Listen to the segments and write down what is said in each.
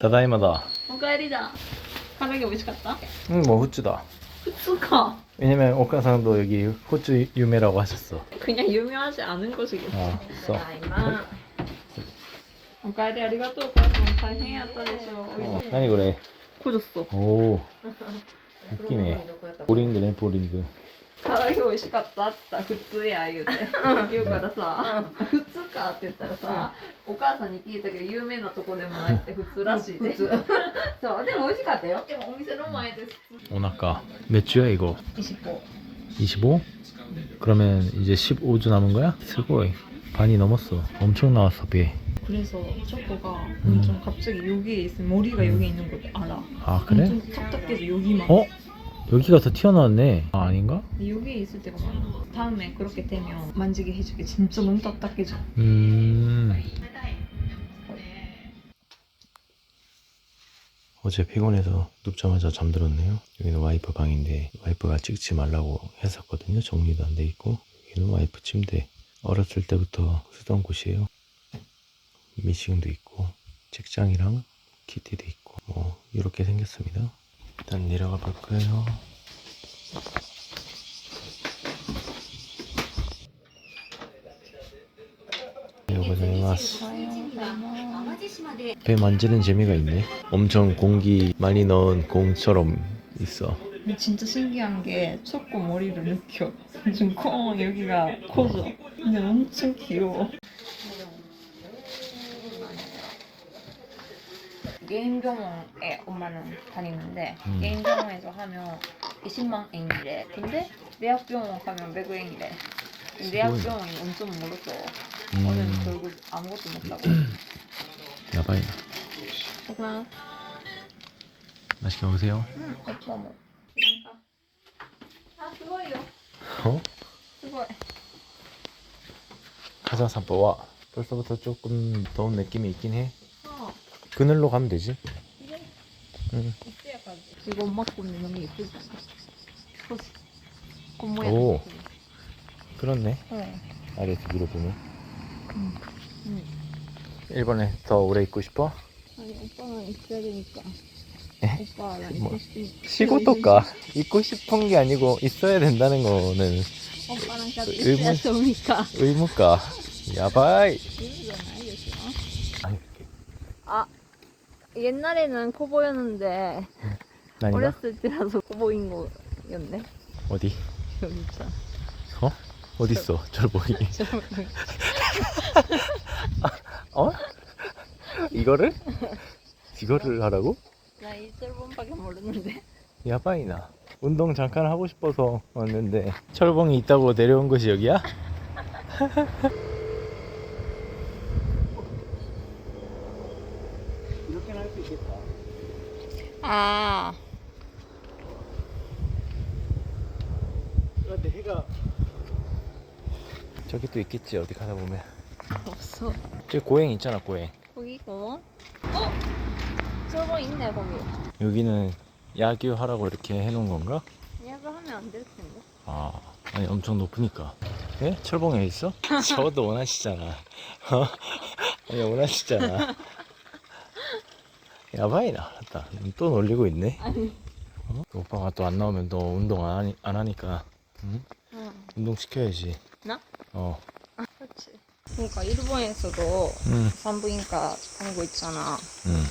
ただいまだおかえりだ唐揚げ美味しかった 응 뭐 후추다 普通か 왜냐면 오카상도 여기 후추 유명이라고 하셨어 그냥 유명하지 않은 곳이겠어 아 써. おかえりありがとうお母さん大変やったでしょ 어, 아니 그래こじょっそ 오 웃기네 보링드네 보링드 唐揚げ美味しかったって言ったら普通や言うて言うからさ普通かって言ったらさお母さんに聞いたけど有名なとこでもないって普通らしいで普通そうでも美味しかったよでもお店の前です 오나까 몇 주야 이거 25 25? 그러면 이제 15주 남은 거야? 스고이 반이 넘었어 엄청 나왔어 배 그래서 초코가 음. 엄청 갑자기 여기에 있으면 머리가 여기 있는 걸 알아 아 그래? 엄청 답답해서 여기만 어? 여기가 더 튀어나왔네. 아 아닌가? 여기에 있을 때가 많아. 다음에 그렇게 되면 만지게 해줄게 진짜 너무 딱딱해져. 음. 어제 피곤해서 눕자마자 잠들었네요. 여기는 와이프 방인데 와이프가 찍지 말라고 했었거든요. 정리도 안 돼 있고. 여기는 와이프 침대. 어렸을 때부터 쓰던 곳이에요. 미싱도 있고 책장이랑 키티도 있고 뭐 이렇게 생겼습니다. 일단 내려가 볼 거예요? 요거자이마스 배 만지는 재미가 있네. 엄청 공기 많이 넣은 공처럼 있어. 근데 진짜 신기한 게 초코 머리를 느껴 지금 콩 여기가 커져 근데 엄청 귀여워. 게임 경호에 엄마는 다니는데 음. 게임 경호에서 하면 20만 엔이래 근데 대학 병원 가면 100 엔이래 대학 뭐야? 병원이 엄청 멀었어 음, 오늘 결국 아무것도 못하고 야바이 오빠 맛있게 먹으세요 응 오빠 뭐 아, 그거요. 어? 그거. 가자산보와 벌써부터 조금 더운 느낌이 있긴 해 어. 그늘로 가면 되지 응. 이거 엄마 건데 너무 예쁘지 그치? 꽃 모양 오. 그렇네 어. 아래에서 밀어보면 응. 응. 일본에 더 오래 있고 싶어? 아니 오빠는 있어야 되니까 에? 오빠랑 뭐, 있고 싶 시고토까 있고 싶은 게 아니고 있어야 된다는 거는 오빠랑 같이 있어야 좋으니까 의무가 야바이 아 옛날에는 코 보였는데 아닌가? 어렸을 때라서 코 보인 거였네 어디? 여기 있잖아 어? 어딨어 철봉이 어? 이거를? 이거를 하라고? 나이 짧은밖에 모르는데 야바이나 운동 잠깐 하고 싶어서 왔는데 철봉이 있다고 내려온 곳이 여기야? 이렇게는 할 수 있겠다 아 그런데 해가 저기 또 있겠지 어디 가다 보면 없어 저기 고행 있잖아 고행 거기 공원? 어? 저거 있네 거기 여기는 야규 하라고 이렇게 해놓은 건가? 예약을 하면 안 될 텐데 아 아니 엄청 높으니까 예? 철봉에 있어? 저것도 원하시잖아 어? 아니 원하시잖아 야바이나 맞다 또 놀리고 있네 아니 어? 오빠가 또 안 나오면 너 운동 안, 하니, 안 하니까 응? 응 운동 시켜야지 나? 어 그렇지 그러니까 일본에서도 응, 산부인과 거 있잖아 응.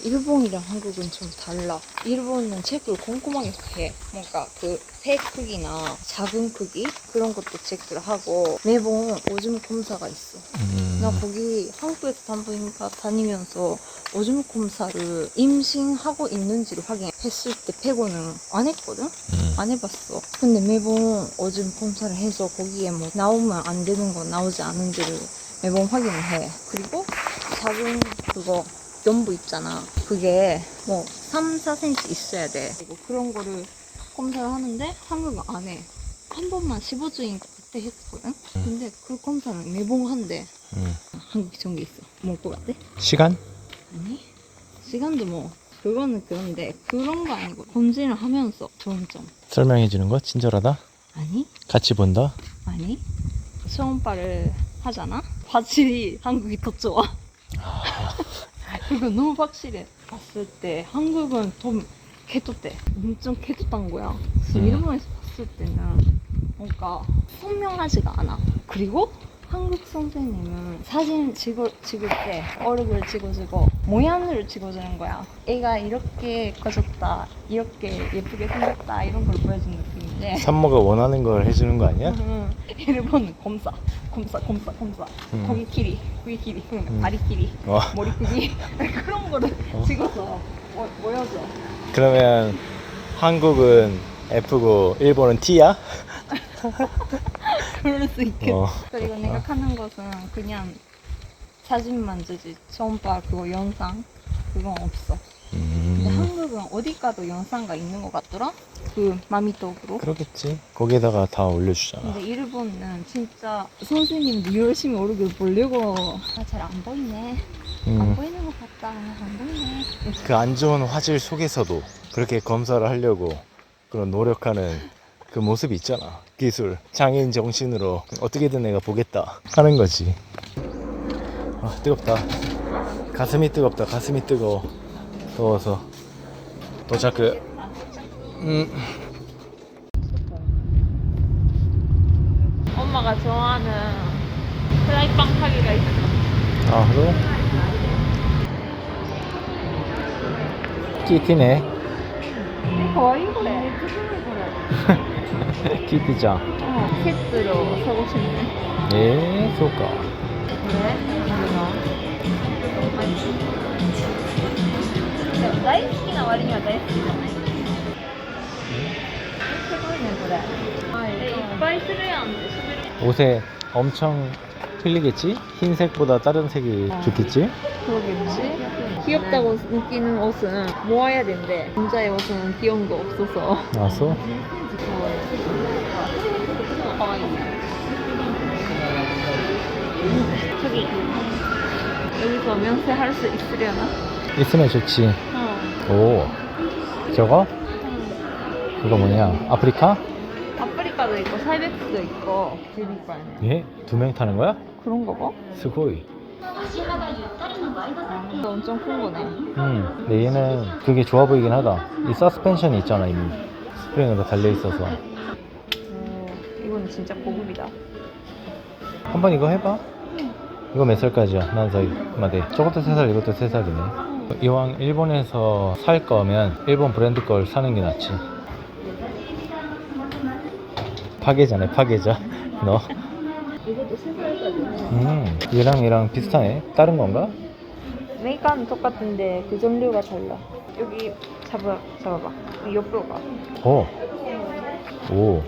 일본이랑 한국은 좀 달라. 일본은 체크를 꼼꼼하게 해. 뭔가 그폐 크기나 작은 크기 그런 것도 체크를 하고 매번 오줌 검사가 있어. 음. 나 거기 한국에서 산부인과 다니면서 오줌 검사를 임신하고 있는지를 확인했을 때 빼고는 안 했거든? 음. 안 해봤어. 근데 매번 오줌 검사를 해서 거기에 뭐 나오면 안 되는 거 나오지 않은지를 매번 확인을 해. 그리고 작은 그거 연부 있잖아. 그게 뭐 3, 4cm 있어야 돼. 그리고 그런 거를 검사를 하는데 한국은 안 해. 한 번만 15주인가 그때 했거든? 근데 그 검사는 매번 한대. 음. 좋은 게 있어. 뭘것 같아? 시간? 아니? 시간도 뭐 그거는 그런데 그런 거 아니고 검진을 하면서 좋은 점. 설명해 주는 거 친절하다 아니? 같이 본다 아니? 초음파를 하잖아? 화질이 한국이 더 좋아. 그거 너무 확실해. 봤을 때 한국은 좀 개토대. 엄청 개토단 거야. 그래서 음. 일본에서 봤을 때는 뭔가 선명하지가 않아. 그리고 한국 선생님은 사진 찍어, 찍을 때 얼굴을 찍어주고 모양을 찍어주는 거야. 애가 이렇게 커졌다, 이렇게 예쁘게 생겼다 이런 걸 보여주는 느낌 인데 산모가 원하는 걸 해주는 거 아니야? 음, 일본은 검사, 검사, 검사, 검사. 음. 거기 길이, 거기 길이, 응, 음. 다리 길이, 어. 머리 크기 그런 거를 어. 찍어서 보- 보여줘. 그러면 한국은 F고 일본은 T야? 그럴 수 있겠다. 어. 그리고 내가 하는 것은 그냥 사진만 주지. 전파 그거 영상 그건 없어. 근데 음. 한국은 어디 가도 영상가 있는 것 같더라. 그 마미톡으로. 그러겠지. 거기에다가 다 올려주잖아. 근데 일본은 진짜 선생님도 열심히 얼굴 보려고 아, 잘 안 보이네. 안 음. 보이는 것 같다. 안 보이네. 그 안 좋은 화질 속에서도 그렇게 검사를 하려고 그런 노력하는 그 모습이 있잖아. 기술, 장애인 정신으로 어떻게든 내가 보겠다 하는 거지. 아, 뜨겁다. 가슴이 뜨겁다. 가슴이 뜨거워. 더워서. 도착. 음. 엄마가 좋아하는 프라이빵 가게가 있어. 아, 그래? 키티네. 거의 그래. 키티짱. 어, 세트로 사고 싶네. 예, 소까. 그래? 이거. 大好きな割には大好きじゃないす 그래. 이빨 틀어야 안 돼. 수비를. 옷에 엄청 틀리겠지? 흰색보다 다른 색이 아. 좋겠지? 그러겠지? 귀엽다고 느끼는 옷은 모아야 된대. 남자의 옷은 귀여운 거 없어서. 아, 알았어? 저기 여기서 면세 할 수 있으려나? 있으면 좋지. 어. 오. 저거? 그거 뭐냐? 아프리카? 아프리카도 있고 사이베크도 있고 재밌거네 예? 두 명 타는 거야? 그런가 봐? 스고이. 엄청 큰 거네 음. 근데 얘는 그게 좋아 보이긴 하다. 이 서스펜션이 있잖아, 이미. 스프링으로 달려있어서. 어, 이건 진짜 고급이다 한번 이거 해봐. 이거 몇 살까지야? 난 살마대. 저것도 세 살, 이것도 세 살이네. 이왕 일본에서 살 거면 일본 브랜드 걸 사는 게 낫지. 파괴자네 파괴자 너 이것도 실패했거든요. 음, 얘랑 얘랑 비슷하네 다른 건가? 메이크업은 똑같은데 그 점류가 달라. 여기 잡아, 잡아봐. 이 옆으로 가. 어. 오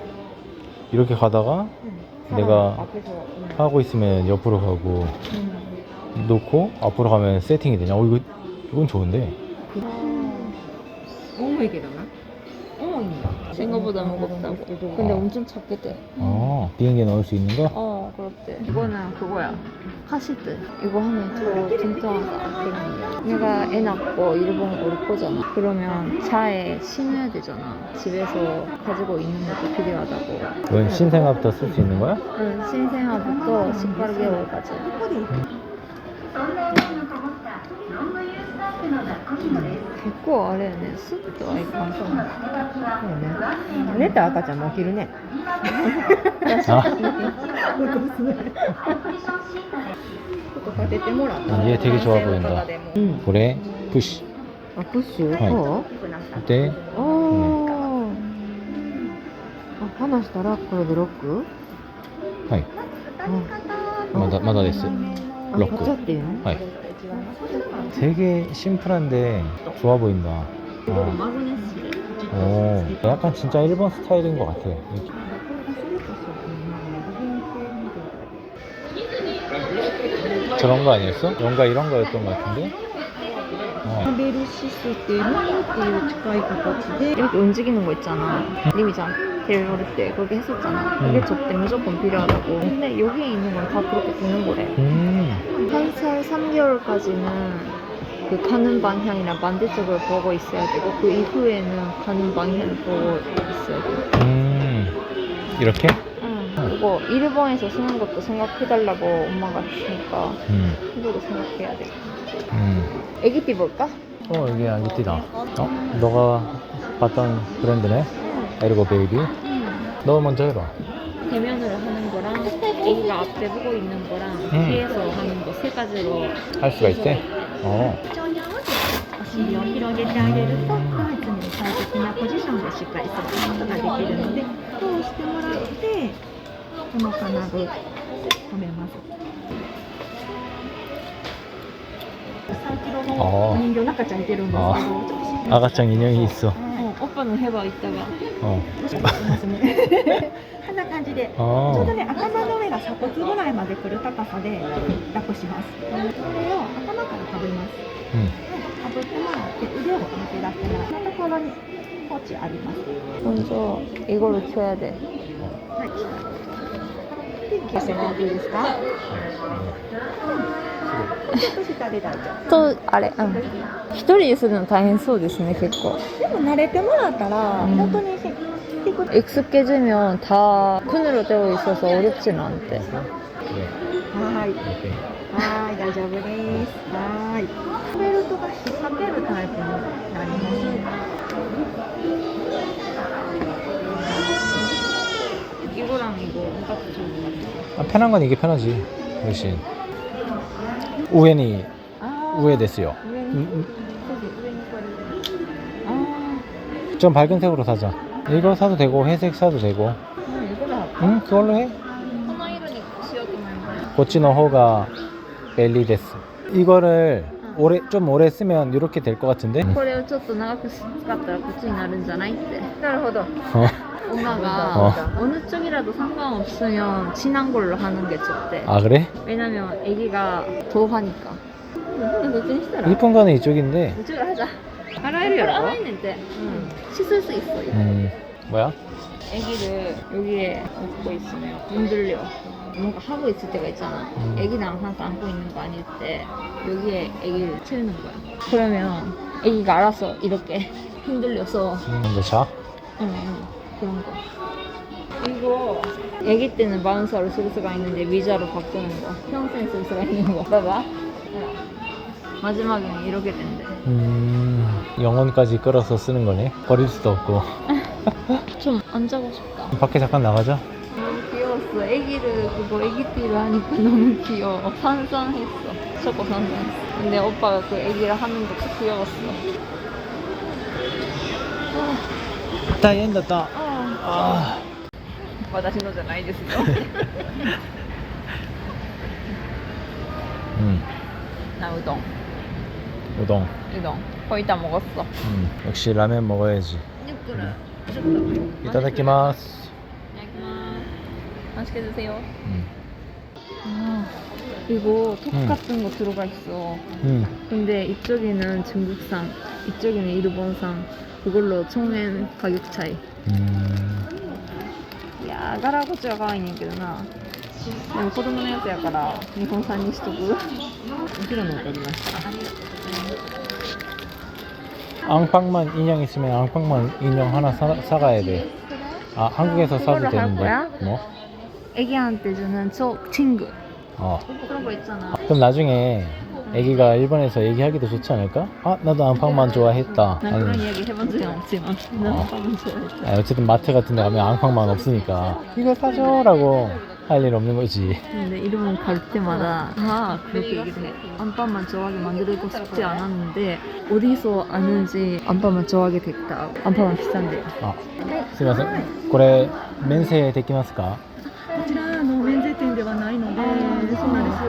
이렇게 가다가 응. 내가- 앞에서. 응. 하고 있으면 옆으로 가고 응. 놓고 앞으로 가면 세팅이 되냐 어 이거 이건 좋은데 음. 너무 얘기다. 생각보다 무겁다고 근데 엄청 작게 돼 어, 비행기에 넣을 수 있는 거? 어, 그렇대. 이거는 그거야. 카시트. 이거 하면 더 튼튼하다. 그런 게. 내가 애 낳고 일본 올 거잖아. 그러면 차에 신어야 되잖아. 집에서 가지고 있는 것도 필요하다고. 이건 신생아부터 쓸 수 있는 거야? 응, 신생아부터 18개월까지. は結構あれやね。スッとはいかんそうなそうね。寝た赤ちゃんも起きるね何で手ててもんだ。これ？プッシュ。あプッシュ？はい、で？あ、う、あ離したらこれでロック？はい。まだまだです。ロック。はい。 되게 심플한데 좋아 보인다. 어. 오, 약간 진짜 일본 스타일인 것 같아. 이렇게. 저런 거 아니었어? 뭔가 이런 거였던 것 같은데? ラ 어. ベルシステムっていう近い形で 이렇게 움직이는 거 있잖아. 리미장 데려올 때 그렇게 했었잖아. 그게 음. 저때 무조건 필요하다고. 근데 여기에 있는 건 다 그렇게 되는 거래. 음, 한 살 3개월까지는 그 가는 방향이나 반대쪽을 보고 있어야 되고 그 이후에는 가는 방향을 보고 있어야 돼. 음, 이렇게? 응. 그거 일본에서 쓰는 것도 생각해달라고 엄마가 했으니까 음. 이거도 생각해야 돼. 음. 애기 띠 볼까? 어 여기 아기띠다 어? 너가 봤던 브랜드네 에르고 베이비 너 먼저 해봐 대면으로 하는 거랑 애기가 앞에 보고 있는 거랑 음. 뒤에서 하는 거 세 가지로 할 수가 있대? 長に合わせてお尻を広げてあげると、はい、常に最適なポジションでしっかり座ることができるので通してもらってこの金具止めますキロの人形の赤ちゃん。いてるんですけど赤ちゃんいいすよ、おっぱのヘバ行ったが、うん、こんな感じで、ちょうど 어. ね、頭の上が鎖骨ぐらいまで来る高さで抱っこします。これを頭からかぶります。 음. かぶってもらって腕を抜け出したらこんなところにポーチあります。 먼저 이거를 켜야 돼. はい。で、消してもらっていいですか。ちょっと下で大丈 또 아래. 응. 一人でするの大変そうですね結構. 夫。でも慣れてもらったら、うん本当に低く。 익숙해지면 다 끈으로 되어 있어서 어렵지는 않대. 그래. はい。 이렇게. はい、大丈夫です。はい。ベルトが引っ掛けるタイプになります。 이거랑 이거 딱 좋은 것 같아 아, 편한 건 이게 편하지 훨씬 우엔이 우에 됐어요 음, あ 좀 밝은 색으로 사자 이거 사도 되고 회색 사도 되고 아 이거다 응 그걸로 해 この色にしようと思います 고치노 호가 벨리 데스 이거를 오래 좀 오래 쓰면 이렇게 될 것 같은데 これをちょっと長く使ったらこっちになるんじゃないってなるほど 어. 엄마가 어. 어느 쪽이라도 상관없으면 진한 걸로 하는 게 좋대 아 그래? 왜냐면 애기가 더 하니까 응,どっちにしたら 이쁜 거는 이쪽인데 이쪽으로 하자 알아요? 알아있는데. 응. 씻을 수 있어요. 음. 뭐야? 애기를 여기에 업고 있으면 흔들려. 뭔가 하고 있을 때가 있잖아. 음. 애기는 항상 안고 있는 거 아닐 때 여기에 애기를 채우는 거야. 그러면 애기가 알아서 이렇게 흔들려서. 음, 근데 자? 응, 응, 그런 거. 이거 애기 때는 바운서로 쓸 수가 있는데 위자로 바꾸는 거. 평생 쓸 수가 있는 거. 봐봐. 응. 마지막에는 이렇게 된대. 음 영혼까지 끌어서 쓰는 거네 버릴 수도 없고 좀 앉아고 싶다 밖에 잠깐 나가자 너무 귀여웠어. 애기를 그거 애기띠를 하니까 너무 귀여워. 산산했어. 초코 산산했어. 근데 오빠가 그 애기를 하는 것도 귀여웠어. 다이앤다 다 아, 아 私のじゃないですよ. 음, 나 우동. 우동 우동. 거의 다 먹었어. 음, 역시 라면 먹어야지 6그릇. 이따다키마스 맛있게 드세요. 음, 아, 이거 톡 음. 같은 거 들어가 있어. 음. 근데 이쪽에는 중국산, 이쪽에는 일본산. 그걸로 총낸 가격 차이. 음. いやー、柄こっちは可愛いねんけどな。でも子供のやつやから、日本産にしとく。後ろのおかりました。 앙팡만 인형 있으면 앙팡만 인형 하나 사, 사가야 돼. 아 한국에서 사도 그걸로 되는데. 거야? 뭐? 애기한테 주는 초 친구. 어. 그런 거 있잖아. 그럼 나중에 애기가 일본에서 얘기하기도 좋지 않을까? 아 나도 앙팡만 좋아했다. 난 그런 아니, 이야기 해본 적은 없지만, 난 어. 한번 좋아했어. 아, 어쨌든 마트 같은 데 가면 앙팡만 없으니까 이거 사줘라고 할 일 없는 거지. 근데 일본 갈 때마다 다 그렇게 얘기를 해. 안방만 좋아하게 만들고 싶지 않았는데, 어디서 아는지 안방만 좋아하게 됐다. 안방만 비싼데. 아, すいません。これ免税できますか？こちらあの免税店ではないので、そうなんです。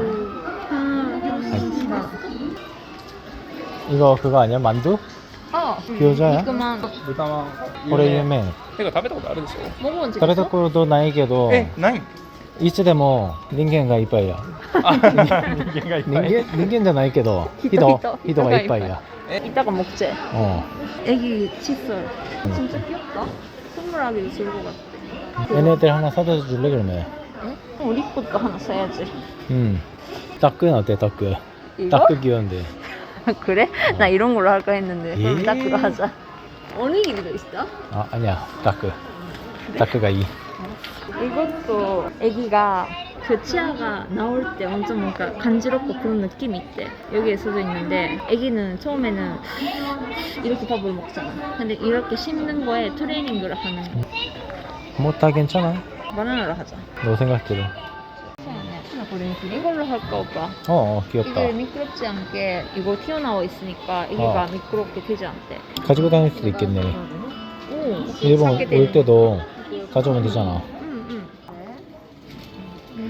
이거 그거 아니야? 만두? 아, 교자야? 이거만 豚まんこれ有名。てか食べたことあるでしょ 먹어본 적 食べ 있어? たことないけど、えない いつでも人間がいっぱいや。あ人間がいっ人ぱい間人間じゃないけど、人人人がいっぱいや。 이따가 먹재. 어. 애기 칫솔. 진짜 귀엽다. 선물하기도 좋을 것 같아. 얘네들 하나 사다 줄래 그러면? 응? 우리 것도 하나 사야지. 음. 따끈 어때 따끈? 이거? 따끈 귀여운데. 그래? 나 이런 걸로 할까 했는데. 예. 그럼 딱 그거 하자. 어느 길이도 있어? 아 아니야 따끈. 따끈가 이. 이것도 애기가 그 치아가 나올 때 엄청 뭔가 간지럽고 그런 느낌이 있대. 여기에 써져 있는데 아기는 처음에는 이렇게 밥을 먹잖아. 근데 이렇게 씹는 거에 트레이닝을 하는 거. 뭐 다 괜찮아. 바나나로 하자. 너 생각대로. 이걸로 할까 오빠? 어, 어 귀엽다. 이게 미끄럽지 않게 이거 튀어나와 있으니까 아기가 어. 미끄럽게 되지 않대. 가지고 다닐 수도 있겠네. 오, 일본 올 때도 가져오면 되잖아.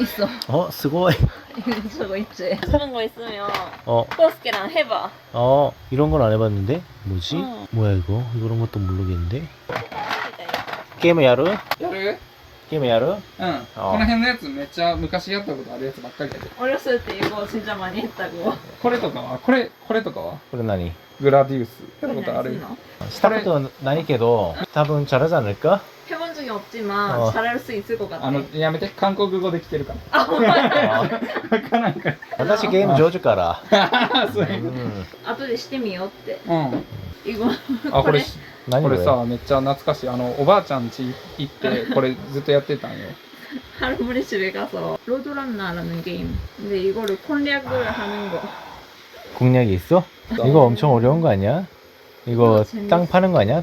있어 어, 쓰고. 이거 저거 있지 그런 거 있으면 어, 코스케랑 해봐 어, 이런 건 안 해봤는데? 뭐지? 어. 뭐야, 이거? 이런 것도 모르겠는데? 게임 야루? やる 게임 야루? うん。この辺のやつめっちゃ昔やったことあるやつばっかりやで。 어렸을 때 이거 진짜 많이 했다고 これとかはこれ、これとかは 그래, 나니? グラディウス。やったことある 스타크도 나니けど, 답은 잘하지 않을까? 해본 적이 없지만 어. 잘할 수 있을 것 같아 あの、やめて。韓国語できてるから。 아, 정말? わからんから。 私ゲーム上手から。そういう。 음. 後でしてみようってうん。 이거 あ、これ、 나니 これ 왜? さ、めっちゃ懐かしい。あの、おばあちゃん家行って、これずっとやってたんよ。 할머니 집에 가서 로드란나라는 게임 근데 이거를 콘략을 하는 거 공략이 있어? 이거 엄청 어려운 거 아니야? 이거 이거 재밌어. 땅 파는 거 아니야?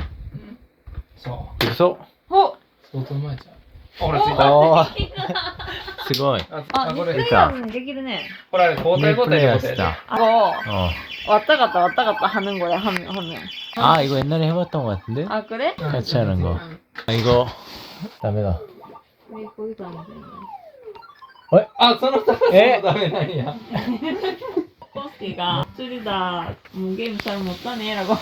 そう。 그래서 お相当うまいじゃん。あほら、ついた。 어. 스고이. あ、 あ、あこれ、リプレイヤーできるね。これあれ、交代交代で交代で。 플레이하시다. 어, 어. 왔다 갔다 왔다 갔다 하는 거야, 하면, 하면. 아 이거 옛날에 해봤던 것 같은데? 아, 그래? 같이 하는 거. 아 이거 다음에다. 우리 거기도 하면 되네. あ、その高さえもダメなんや。 코스티가 줄이다, 뭐, 게임 잘 못하네, 라고. 오,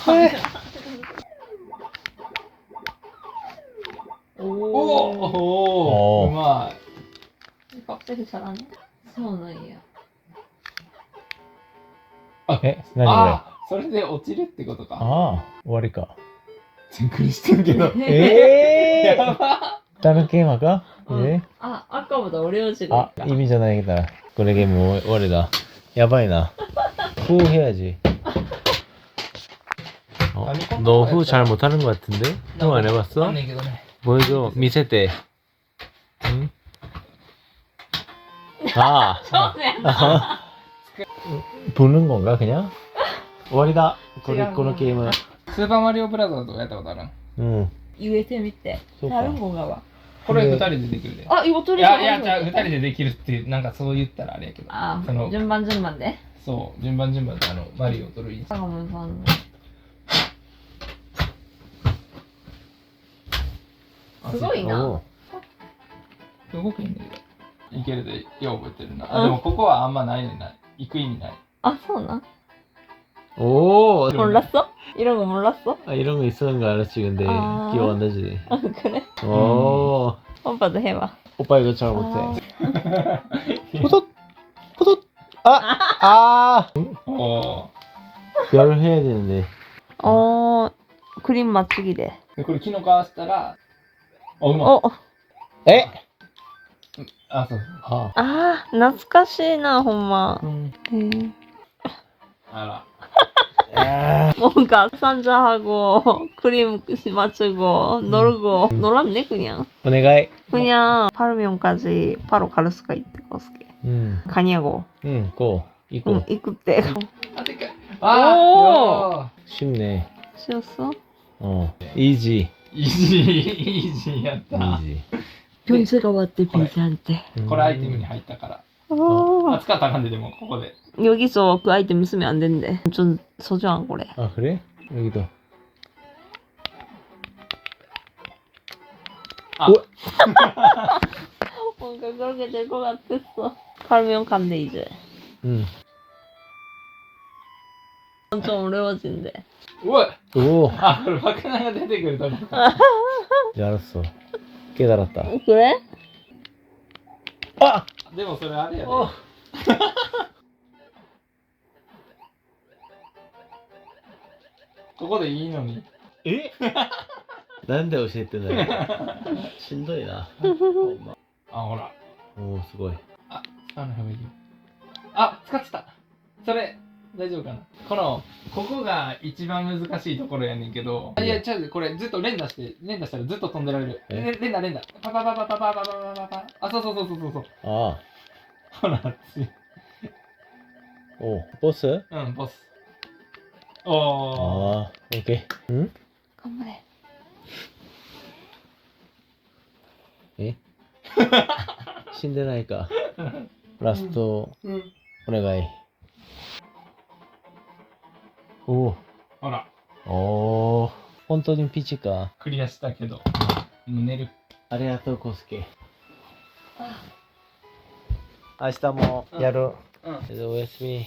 갑자기 잘하네. 서운해요. 에? い。 何あ、それで落ちるってことか。 아終わりか. びっくりしてるけど。 에? やば 다른 게임 할까? 응. 예? 아, 아까보다 어려워지고. 아 이미 전화해야겠다. 그래 게임終わりだ. 야바이나. 후 해야지. 어, 너후 잘 못하는 것 같은데? 후 안 わ 해봤어? かんないけどね。 보여줘. 미세대. 응? 아. 아. 보는 건가 그냥? 終わりだ.これこのゲーム.スーパーマリオブラザーズとかやったことあるん 응. 言えてみて。 そうか 다른 건가 봐. これ二人でできるで。 아, 이거 い 둘이 や、いや、じゃあ二人でできるって、なんかそう言ったらあれやけど。 아, その 준반 준반 돼? そう、順番順番であの、マリオとルイージ。 가면서 하는 거. あすごいな。 오. 動くんだけど。 いけるで、よう覚えてるな。あでもここはあんまないねんな。行く意味ない。 아, 서나? 오. 몰랐어? 이런 거 몰랐어? 아, 이런 거 있었는 거 알았지 근데 아. 기억 안 나지. 아, 그래? 오. 오빠도 해봐. 오빠 이거 잘 못해. 아, 호덧 호덧. 아. 아. おー 별 해야 되는데. 어, 그림 맞추기 돼. でこれキノコ合わせたら、あ、うまい。 어, え あ、そうそう。ああー懐かしいなほんま、うんえー 알아. 아, 뭔가 산자하고 크림 맞추고 놀고 놀았네 그냥 오네가이. 그냥 8명까지 바로 갈 수가 있다고 생각해. 음, 가냐고 음, 고, 이고. 응 이끌 때 아, 대 오! 아, 쉽네. 쉬었어? 어, 이지, 이지, 이지였다. 이지. やった。 이지. 변수가 왔대 그래. 비즈한테. 음. これアイテムに入ったから。 어, 어. 扱ったらあかんででもここで 여기서 그 아이템 쓰면 안 된대. 좀 소중한 거래. 아 그래? 여기도. 아. 우와. 뭔가 그렇게 될 것 같았어. 가면 간대 이제. 응. 좀 어려워진대. おい 오. あこれ爆弾が出てくるとこ 이제 알았어. けだらった。これ？あでもそれあれやね。ここでいいのに。え？なんで教えてないのしんどいな。ほまあ、ほら。おお、すごい。あ、使わないいい。あ、使ってた。それ。大丈夫かな？このここが一番難しいところやねんけど。あいやちゃうこれずっと連打して連打したらずっと飛んでられる。え？連打連打。パパパパパパパパパパあそうそうそうそうそうそう。あほらつい。おボス？うん、ボス。おお。ああ、オッケー。うん？頑張れ。え？死んでないか。ラスト、うん、お願い。おほら。おおー。本当にピチか。クリアしたけど。もう寝る。ありがとうコスケ。明日もやる、うん。おやすみ